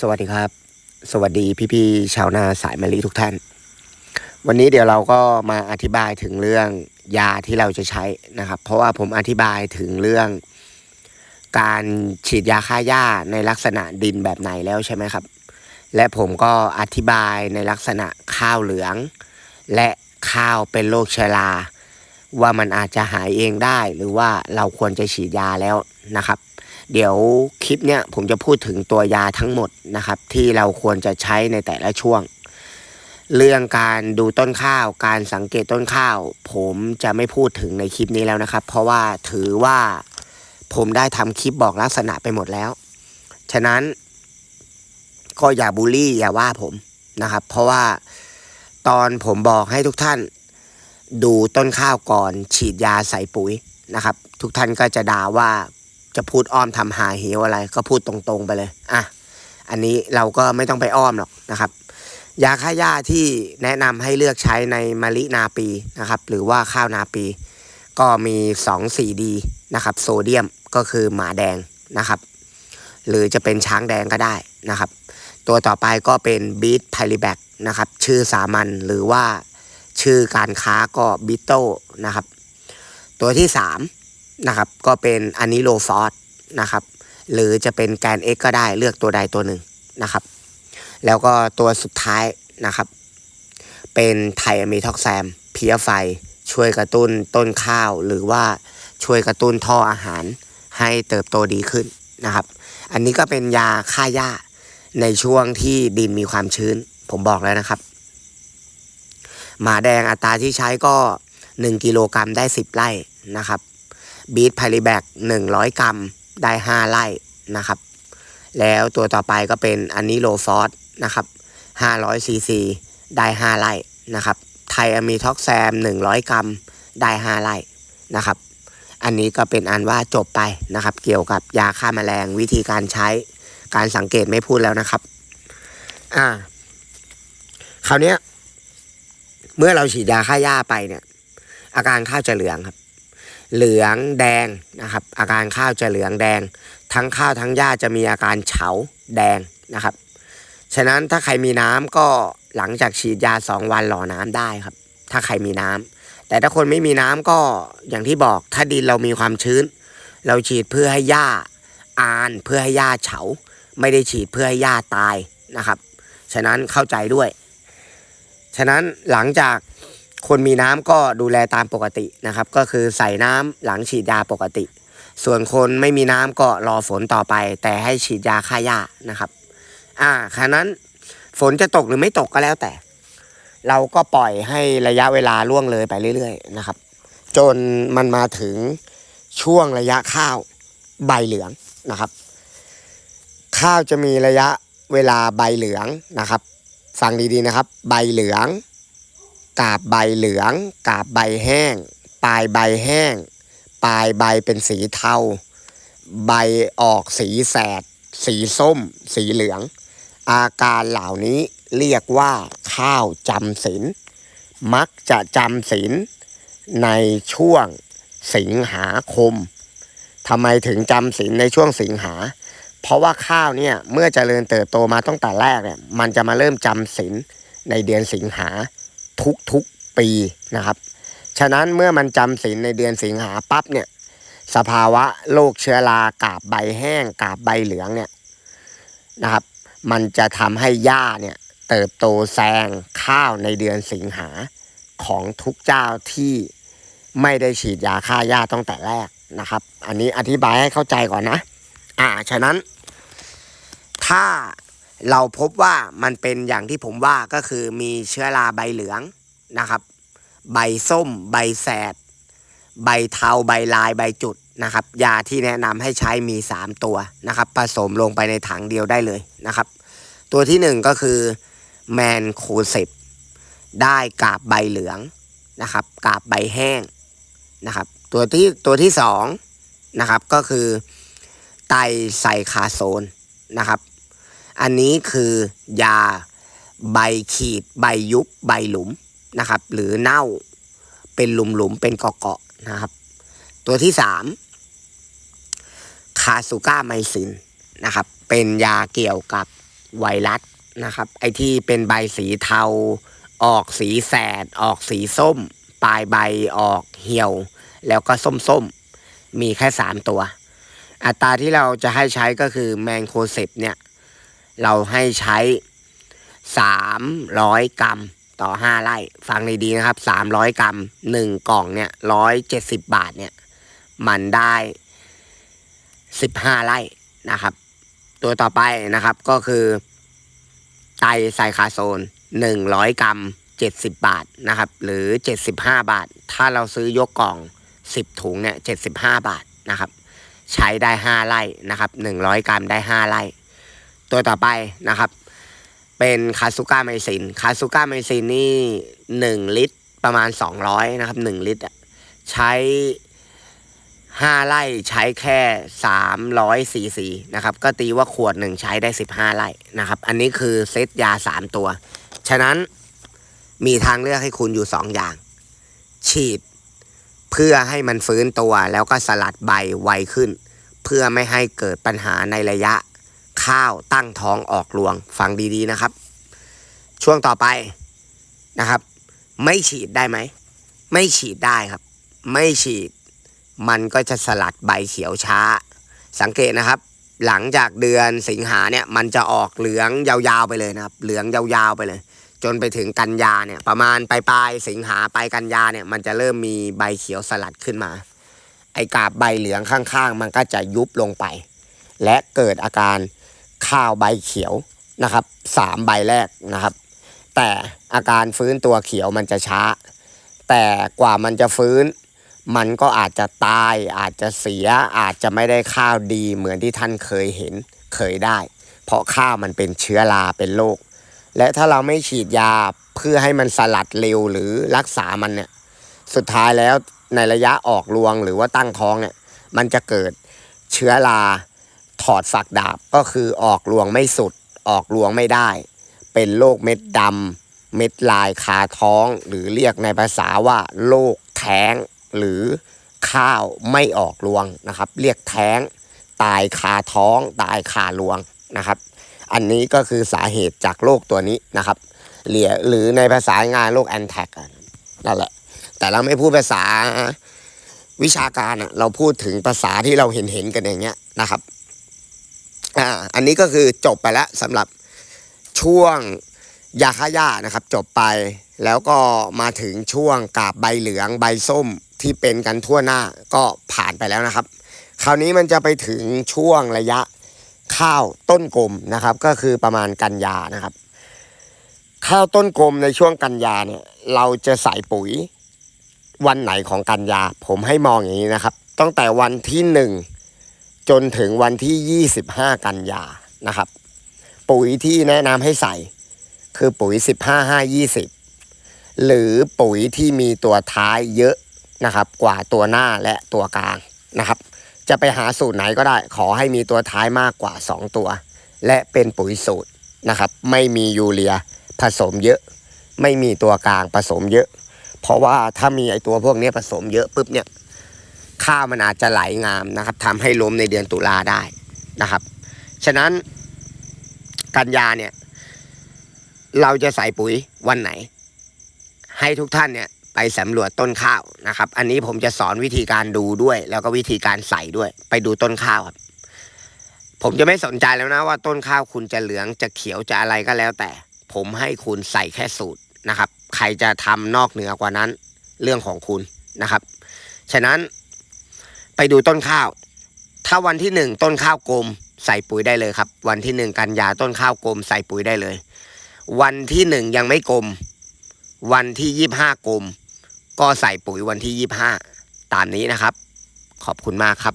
สวัสดีครับ สวัสดีพี่ๆชาวนาสายมะลิทุกท่าน วันนี้เดี๋ยวเราก็มาอธิบายถึงเรื่องยาที่เราจะใช้นะครับ เพราะว่าผมอธิบายถึงเรื่อง การฉีดยาฆ่าหญ้าในลักษณะดินแบบไหนแล้วใช่ไหมครับ และผมก็อธิบายในลักษณะข้าวเหลือง และข้าวเป็นโรคชราว่ามันอาจจะหายเองได้ หรือว่าเราควรจะฉีดยาแล้วนะครับ เดี๋ยวคลิปเนี้ยผมจะพูดถึงตัวยาทั้งหมดนะครับ ที่เราควรจะใช้ในแต่ละช่วง เรื่องการดูต้นข้าว การสังเกตต้นข้าว ผมจะไม่พูดถึงในคลิปนี้แล้วนะครับ เพราะว่าถือว่าผมได้ทำคลิปบอกลักษณะไปหมดแล้ว ฉะนั้น ก็อย่าบูลลี่อย่าว่าผมนะครับ เพราะว่าตอนผมบอกให้ทุกท่าน ดูต้นข้าวก่อนฉีดยาใส่ปุ๋ยนะครับ ทุกท่านก็จะด่าว่า จะพูดอ้อมทำหาเหวอะไร ก็พูดตรงๆไปเลยอะอันนี้เราก็ไม่ต้องไปอ้อมหรอกนะครับ ยาฆ่าหญ้าที่แนะนำให้เลือกใช้ในมะลินาปีนะครับ หรือว่าข้าวนาปี ก็มี2 4ดีนะครับ โซเดียมก็คือหมาแดงนะครับ หรือจะเป็นช้างแดงก็ได้นะครับ ตัวต่อไปก็เป็นบีทไพลิแบกนะครับ ชื่อสามัญหรือว่าชื่อการค้าก็บิโตนะครับ ตัวที่3 นะครับ ก็เป็นอะนิโลฟอสนะครับ หรือจะเป็นแกน X ก็ได้เลือกตัวใดตัวหนึ่งนะครับ แล้วก็ตัวสุดท้ายนะครับ เป็นไทอะมิท็อกแซมเพียไฟ ช่วยกระตุ้นต้นข้าว หรือว่าช่วยกระตุ้นท่ออาหารให้เติบโตดีขึ้นนะครับ อันนี้ก็เป็นยาฆ่าหญ้าในช่วงที่ดินมีความชื้น ผมบอกแล้วนะครับ หมาแดงอัตราที่ใช้ก็ 1 กิโลกรัมได้ 10 ไร่นะครับ บีทไพลิแบก100กรัมได้5ไร่นะครับ แล้วตัวต่อไปก็เป็นอันนี้โลฟอสนะครับ500ซีซีได้5ไร่นะครับ ไทอะมีท็อกแซม100กรัมได้5ไร่นะครับ อันนี้ก็เป็นอันว่าจบไปนะครับ เกี่ยวกับยาฆ่าแมลงวิธีการใช้การสังเกตไม่พูดแล้วนะครับ อ่า คราวนี้เมื่อเราฉีดยาฆ่าหญ้าไปเนี่ย อาการข้าวจะเหลืองครับ เหลืองแดงนะครับ อาการข้าวจะเหลืองแดง ทั้งข้าวทั้งหญ้าจะมีอาการเฉาแดงนะครับ ฉะนั้นถ้าใครมีน้ำก็หลังจากฉีดยาสองวันหล่อน้ำได้ครับ ถ้าใครมีน้ำแต่ถ้าคนไม่มีน้ำก็อย่างที่บอกถ้าดินเรามีความชื้น เราฉีดเพื่อให้หญ้าอานเพื่อให้หญ้าเฉา ไม่ได้ฉีดเพื่อให้หญ้าตายนะครับ ฉะนั้นเข้าใจด้วย ฉะนั้นหลังจาก คนมีน้ำก็ดูแลตามปกตินะครับ ก็คือใส่น้ำหลังฉีดยาปกติ ส่วนคนไม่มีน้ำก็รอฝนต่อไป แต่ให้ฉีดยาฆ่าหญ้านะครับ อ่าฉะนั้นฝนจะตกหรือไม่ตกก็แล้วแต่ เราก็ปล่อยให้ระยะเวลาล่วงเลยไปเรื่อย ๆ นะครับ จนมันมาถึงช่วงระยะข้าวใบเหลืองนะครับ ข้าวจะมีระยะเวลาใบเหลืองนะครับ ฟังดีๆนะครับ ใบเหลือง กาบใบเหลือง กาบใบแห้ง ปลายใบแห้ง ปลายใบเป็นสีเทา ใบออกสีแสด สีส้ม สีเหลือง อาการเหล่านี้เรียกว่า ข้าวจำศีลมักจะจำศีลในช่วงสิงหาคมทำไมถึงจำศีลในช่วงสิงหา เพราะว่าข้าวเนี่ยเมื่อเจริญเติบโตมาตั้งแต่แรกเนี่ยมันจะมาเริ่มจำศีลในเดือนสิงหา ทุกๆปีนะครับ ฉะนั้นเมื่อมันจำศีลในเดือนสิงหาปั๊บเนี่ยสภาวะโรคเชื้อรากาบใบแห้งกาบใบเหลืองเนี่ยนะครับ มันจะทำให้หญ้าเนี่ยเติบโตแซงข้าวในเดือนสิงหาของทุกเจ้าที่ไม่ได้ฉีดยาฆ่าหญ้าตั้งแต่แรกนะครับ อันนี้อธิบายให้เข้าใจก่อนนะ อ่า ฉะนั้น ถ้า เราพบว่ามันเป็นอย่างที่ผมว่าก็คือมีเชื้อราใบเหลืองนะครับ ใบส้ม ใบแสด ใบเทาใบลายใบจุดนะครับ ยาที่แนะนำให้ใช้มี 3 ตัวนะครับผสมลงไปในถังเดียวได้เลยนะครับ ตัวที่ 1 ก็คือแมนโคเซปได้กาบใบเหลืองนะครับ กาบใบแห้งนะครับตัวที่ตัวที่2นะครับก็คือไตรไซคาโซนนะครับ อันนี้คือยาใบขีด ใบยุบ ใบหลุมนะครับ หรือเน่าเป็นหลุมๆเป็นเกาะๆนะครับ ตัวที่สามคาสุก้าไมซินนะครับ เป็นยาเกี่ยวกับไวรัสนะครับ ไอที่เป็นใบสีเทา ออกสีแสด ออกสีส้ม ปลายใบออกเหี่ยว แล้วก็ส้มๆมีแค่สามตัว อัตราที่เราจะให้ใช้ก็คือแมงโคเซปเนี่ย เราให้ใช้สามร้อยกรัมต่อห้าไร่ ฟังดีๆนะครับสามร้อยกรัมหนึ่งกล่องเนี่ยร้อยเจ็ดสิบบาทเนี่ย มันได้สิบห้าไร่นะครับ ตัวต่อไปนะครับก็คือ ไตรไซคาโซนหนึ่งร้อยกรัมเจ็ดสิบบาทนะครับ หรือเจ็ดสิบห้าบาท ถ้าเราซื้อยกกล่องสิบถุงเนี่ยเจ็ดสิบห้าบาทนะครับ ใช้ได้ห้าไร่นะครับหนึ่งร้อยกรัมได้ห้าไร่ ตัวต่อไปนะครับ เป็นคาซูก้าไมซินคาซูก้าไมซินนี่หนึ่งลิตรประมาณสองร้อยนะครับหนึ่งลิตรใช้ห้าไร่ใช้แค่สามร้อยซีซีนะครับ ก็ตีว่าขวดหนึ่งใช้ได้สิบห้าไร่นะครับ อันนี้คือเซตยาสามตัว ฉะนั้นมีทางเลือกให้คุณอยู่สองอย่าง ฉีดเพื่อให้มันฟื้นตัวแล้วก็สลัดใบไวขึ้น เพื่อไม่ให้เกิดปัญหาในระยะ ข้าวตั้งท้องออกรวงฟังดีๆนะครับ ช่วงต่อไปนะครับ ไม่ฉีดได้ไหม ไม่ฉีดได้ครับ ไม่ฉีด มันก็จะสลัดใบเขียวช้า สังเกตนะครับ หลังจากเดือนสิงหาเนี่ยมันจะออกเหลืองยาวๆไปเลยนะครับ เหลืองยาวๆไปเลย จนไปถึงกันยาเนี่ยประมาณปลายๆสิงหาไปกันยาเนี่ยมันจะเริ่มมีใบเขียวสลัดขึ้นมา ไอกาบใบเหลืองข้างๆ มันก็จะยุบลงไปและเกิดอาการ ข้าวใบเขียวนะครับสามใบแรกนะครับ แต่อาการฟื้นตัวเขียวมันจะช้า แต่กว่ามันจะฟื้น มันก็อาจจะตาย อาจจะเสียอาจจะไม่ได้ข้าวดีเหมือนที่ท่านเคยเห็นเคยได้ เพราะข้าวมันเป็นเชื้อราเป็นโรคและถ้าเราไม่ฉีดยาเพื่อให้มันสลัดเร็วหรือรักษามันเนี่ยสุดท้ายแล้วในระยะออกรวงหรือว่าตั้งท้องเนี่ยมันจะเกิดเชื้อรา ถอดฝักดาบก็คือออกรวงไม่สุด ออกรวงไม่ได้ เป็นโรคเม็ดดำเม็ดลายคาท้อง หรือเรียกในภาษาว่าโรคแท้ง หรือข้าวไม่ออกรวงนะครับ เรียกแท้ง ตายคาท้อง ตายคารวงนะครับ อันนี้ก็คือสาเหตุจากโรคตัวนี้นะครับเหลือหรือในภาษางานโรคแอนแทกนั่นแหละ แต่เราไม่พูดภาษาวิชาการอะเราพูดถึงภาษาที่เราเห็นเห็นกันอย่างเงี้ยนะครับ อ่าอันนี้ก็คือจบไปแล้วสำหรับช่วงยาฆ่าหญ้านะครับ จบไปแล้วก็มาถึงช่วงกาบใบเหลืองใบส้มที่เป็นกันทั่วหน้าก็ผ่านไปแล้วนะครับ คราวนี้มันจะไปถึงช่วงระยะข้าวต้นกลมนะครับ ก็คือประมาณกันยานะครับ ข้าวต้นกลมในช่วงกันยาเนี่ย เราจะใส่ปุ๋ยวันไหนของกันยา ผมให้มองอย่างนี้นะครับ ตั้งแต่วันที่หนึ่ง จนถึงวันที่ 25 กันยานะครับ ปุ๋ยที่แนะนำให้ใส่ คือปุ๋ย 15 5 20 หรือปุ๋ยที่มีตัวท้ายเยอะนะครับ กว่าตัวหน้าและตัวกลางนะครับ จะไปหาสูตรไหนก็ได้ ขอให้มีตัวท้ายมากกว่า 2 ตัว และเป็นปุ๋ยสูตรนะครับ ไม่มียูเรียผสมเยอะ ไม่มีตัวกลางผสมเยอะ เพราะว่าถ้ามีไอตัวพวกนี้ผสมเยอะปุ๊บเนี่ย ข้าวมันอาจจะไหลงามนะครับทำให้ล้มในเดือนตุลาได้นะครับ ฉะนั้นกันยาเนี่ย เราจะใส่ปุ๋ยวันไหน ให้ทุกท่านเนี่ยไปสำรวจต้นข้าวนะครับ อันนี้ผมจะสอนวิธีการดูด้วย แล้วก็วิธีการใส่ด้วย ไปดูต้นข้าวครับ ผมจะไม่สนใจแล้วนะว่าต้นข้าวคุณจะเหลืองจะเขียวจะอะไรก็แล้ว แต่ ผมให้คุณใส่แค่สูตรนะครับ ใครจะทำนอกเหนือกว่านั้น เรื่องของคุณนะครับ ฉะนั้น ไปดูต้นข้าว ถ้าวันที่หนึ่งต้นข้าวกลมใส่ปุ๋ยได้เลยครับ วันที่หนึ่งกันยาต้นข้าวกลมใส่ปุ๋ยได้เลย วันที่หนึ่งยังไม่กลม วันที่ยี่ห้ากลม ก็ใส่ปุ๋ยวันที่ยี่ห้าตามนี้นะครับ ขอบคุณมากครับ